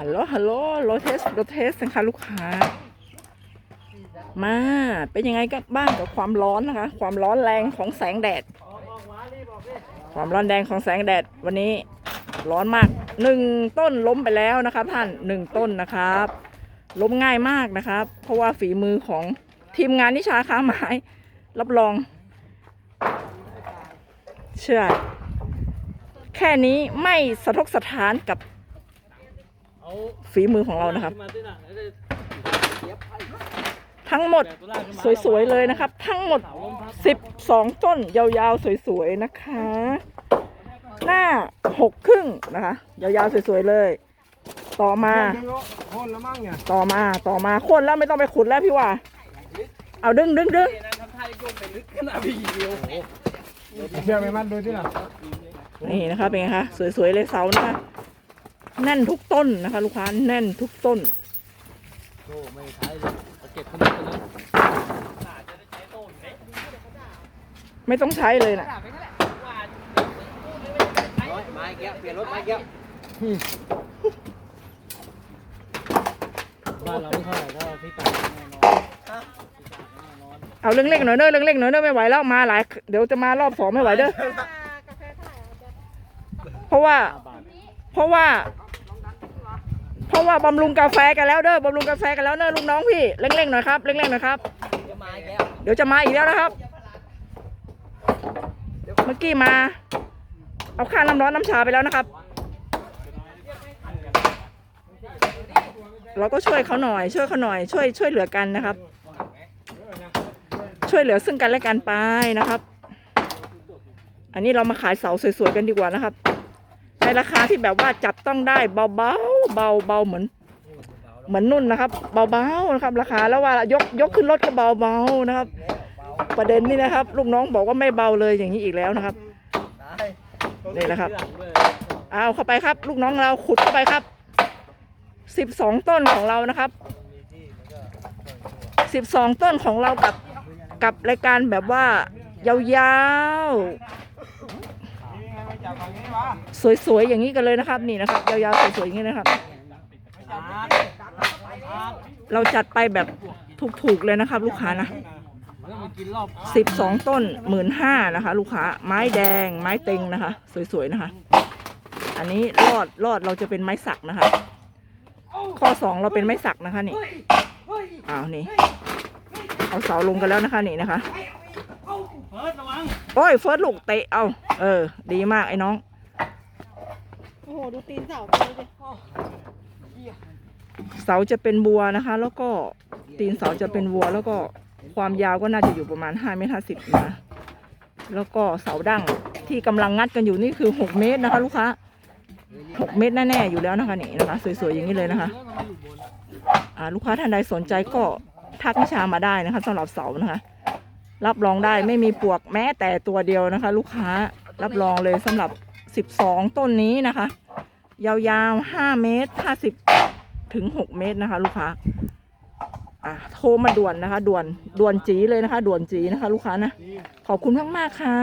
ฮัลโหลฮัลโหลโรเทสโรเทสนะคะลูกค้า มาเป็นยังไงกันบ้างกับความร้อนนะคะ ความร้อนแรงของแสงแดด ความร้อนแรงของแสงแดดวันนี้ร้อนมากหนึ่งต้นล้มไปแล้วนะครับท่านหนึ่งต้นนะครับ ล้มง่ายมากนะครับ เพราะว่าฝีมือของทีมงานนิชาค้าไม้รับรอง เชื่อ แค่นี้ไม่สะทกสะท้านกับ ฝีมือของเรานะครับขึ้นมาที่หนังแล้วจะทั้งหมดแบกตัวลากขึ้นมาสวยๆเลยนะครับ ทั้งหมดเสาล้มพับ12 ต้นยาวๆสวยๆนะคะ หน้าหกครึ่งนะคะ ยาวๆสวยๆเลย ต่อมาคนละมั่งเนี่ยต่อมาต่อมาโคนแล้วไม่ต้องไปขุดแล้วพี่ว่า เอาดึงดึงดึงนี่นะทำท่าโยกไปลึกขนาดพี่เดียวเชื่อไหมมันดูที่หลังนี่นะคะเป็นไงคะสวยๆเลยเสานะคะ แน่นทุกต้นนะคะ ลูกค้าแน่นทุกต้นโอ้ไม่ใช้เลยเอาเก็บขึ้นมาตรงนั้นไม่ต้องใช้เลยนะไม้แก้วเปลี่ยนรถไม้แก้วบ้านเราไม่เท่าไหร่ถ้าที่ต่างแน่นอนเอาเรื่องเล็กหน่อยเด้อเรื่องเล็กหน่อยเด้อไม่ไหวแล้วมาหลายเดี๋ยวจะมารอบสองไม่ไหวเด้อเพราะว่าห้าบาท เพราะว่า เพราะว่าบำรุงกาแฟกันแล้วเด้อบำรุงกาแฟกันแล้วเนอะลูกน้องพี่เร่งๆหน่อยครับเร่งๆหน่อยครับ เดี๋ยวจะมาอีกแล้วนะครับ เมื่อกี้มา เอาค่าน้ำร้อนน้ำชาไปแล้วนะครับ เราก็ช่วยเขาหน่อย ช่วยเขาหน่อยช่วยช่วยเหลือกันนะครับ ช่วยเหลือซึ่งกันและกันไปนะครับ อันนี้เรามาขายเสาสวยๆกันดีกว่านะครับ ราคาที่แบบว่าจับต้องได้เบาๆเบาเบาเหมือน เหมือนนุ่นนะครับ เบาๆนะครับ ราคาแล้วว่ายกยกขึ้นรถก็เบาๆนะครับ ประเด็นนี่นะครับ ลูกน้องบอกว่าไม่เบาเลยอย่างนี้อีกแล้วนะครับนี่แหละครับ เอาเข้าไปครับลูกน้องเราขุดเข้าไปครับสิบสองต้นของเรานะครับสิบสองต้นของเรากับกับรายการแบบว่ายาว สวยๆอย่างนี้กันเลยนะครับ นี่นะครับยาวๆสวยๆอย่างนี้นะครับ เราจัดไปแบบถูกๆเลยนะครับ ลูกค้านะมันต้องมากินรอบสิบสองต้นหมื่นห้านะคะ ลูกค้า ไม้แดง ไม้เต็งนะคะ สวยๆนะคะ อันนี้รอดรอดเราจะเป็นไม้สักนะคะ ข้อสองเราเป็นไม้สักนะคะนี่อ้าวนี่เอาเสาลงกันแล้วนะคะนี่นะคะเฟิร์สระวังโอ้ยเฟิร์สลูกเตะเอา เออ ดีมากไอ้น้อง โอ้โห ดูตีนเสาไปเลยเสาจะเป็นบัวนะคะ แล้วก็ตีนเสาจะเป็นวัว แล้วก็ความยาวก็น่าจะอยู่ประมาณ5เมตร50นะแล้วก็เสาดั้งที่กำลังงัดกันอยู่นี่คือ 6 เมตรนะคะ ลูกค้า6เมตรแน่ๆอยู่แล้วนะคะนี่นะคะ สวยๆอย่างนี้เลยนะคะอ่าลูกค้าท่านใดสนใจก็ทักนิชามาได้นะคะสำหรับเสานะคะ รับรองได้ไม่มีปลวกแม้แต่ตัวเดียวนะคะ ลูกค้า รับรองเลยสำหรับ 12 ต้นนี้นะคะ ยาวๆ 5 เมตร 50 ถึง 6 เมตรนะคะ ลูกค้าอะโทรมาด่วนนะคะ ด่วนด่วนจีเลยนะคะ ด่วนจีนะคะ ลูกค้านะ ขอบคุณมากๆค่ะ